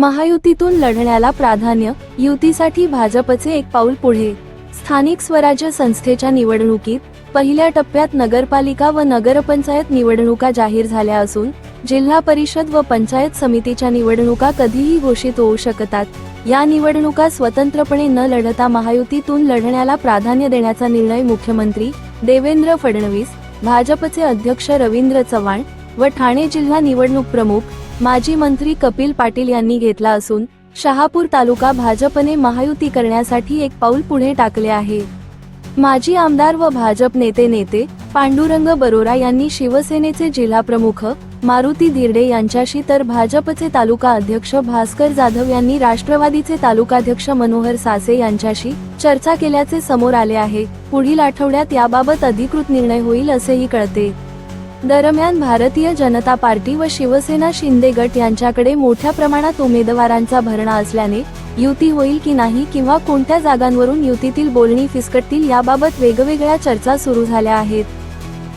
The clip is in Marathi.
महायुतीतून लढण्याला प्राधान्य युतीसाठी भाजपचे एक पाऊल पुढे. स्थानिक स्वराज्य संस्थेच्या निवडणुकीत पहिल्या टप्प्यात नगरपालिका व नगरपंचायत निवडणुका जाहीर झाल्या असून जिल्हा परिषद व पंचायत समितीच्या निवडणुका कधीही घोषित होऊ शकतात. या निवडणुका स्वतंत्रपणे न लढता महायुतीतून लढण्याला प्राधान्य देण्याचा निर्णय मुख्यमंत्री देवेंद्र फडणवीस भाजपचे अध्यक्ष रवींद्र चव्हाण व ठाणे जिल्हा निवडणूक प्रमुख माजी मंत्री कपिल पाटील यांनी घेतला असून शहापूर तालुका भाजपने महायुती करण्यासाठी एक पाऊल पुढे टाकले आहे. माजी आमदार व भाजप नेते नेते पांडुरंग बरोरा यांनी शिवसेनेचे जिल्हा प्रमुख मारुती धिरडे यांच्याशी तर भाजपचे तालुका अध्यक्ष भास्कर जाधव यांनी राष्ट्रवादीचे तालुकाध्यक्ष मनोहर सासे यांच्याशी चर्चा केल्याचे समोर आले आहे. पुढील आठवड्यात याबाबत अधिकृत निर्णय होईल असेही कळते. दरम्यान भारतीय जनता पार्टी व शिवसेना शिंदे गट यांच्याकडे मोठ्या प्रमाणात उमेदवारांचा भरणा असल्याने युती होईल की नाही किंवा कोणत्या जागांवरून युतीतील बोलणी फिसकटतील याबाबत वेगवेगळ्या चर्चा सुरू झाल्या आहेत.